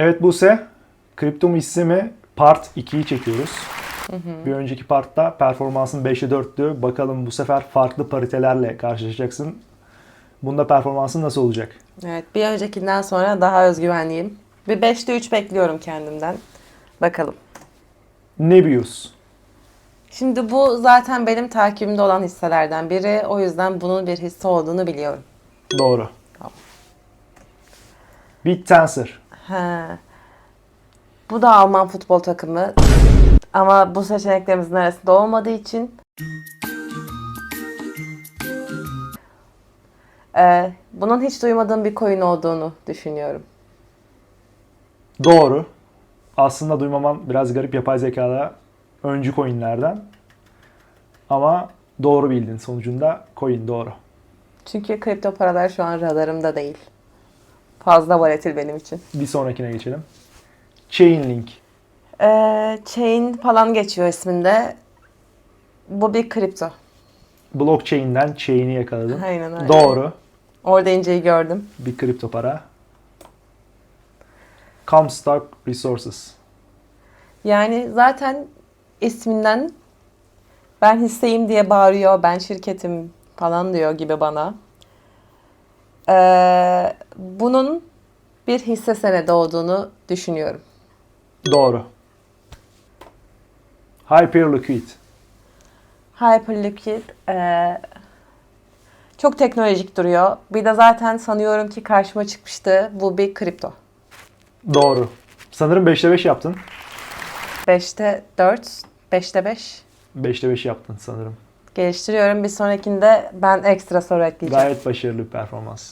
Evet Buse, kripto mu hisse mi? Part 2'yi çekiyoruz. Bir önceki partta performansın 5'e 4'tü. Bakalım bu sefer farklı paritelerle karşılaşacaksın. Bunda performansın nasıl olacak? Evet, bir öncekinden sonra daha özgüvenliyim. Bir 5'te 3 bekliyorum kendimden. Bakalım. Nebius. Şimdi bu zaten benim takibimde olan hisselerden biri. O yüzden bunun bir hisse olduğunu biliyorum. Doğru. Tamam. BitTensor. He. Bu da Alman futbol takımı. Ama bu seçeneklerimizin arasında olmadığı için Ee, bunun hiç duymadığım bir coin olduğunu düşünüyorum. Doğru. Aslında duymaman biraz garip yapay zekada öncü coinlerden. Ama doğru bildin sonucunda coin doğru. Çünkü kripto paralar şu an radarımda değil. Fazla volatil benim için. Bir sonrakine geçelim. Chainlink. Ee, chain falan geçiyor isminde. Bu bir kripto. Blockchain'den chain'i yakaladım. Aynen öyle. Doğru. Orada inceyi gördüm. Bir kripto para. Comstock Resources. Yani zaten isminden ben hisseyim diye bağırıyor, ben şirketim falan diyor gibi bana. Ee, bunun bir hisse senedi olduğunu düşünüyorum. Doğru. Hyperliquid. Hyperliquid ee, çok teknolojik duruyor. Bir de zaten sanıyorum ki karşıma çıkmıştı. Bu bir kripto. Doğru. Sanırım 5'te 5 yaptın. 5'te 4, 5'te 5 5'te 5 yaptın sanırım. geliştiriyorum. Bir sonrakinde ben ekstra soru ekleyeceğim. Gayet başarılı bir performans.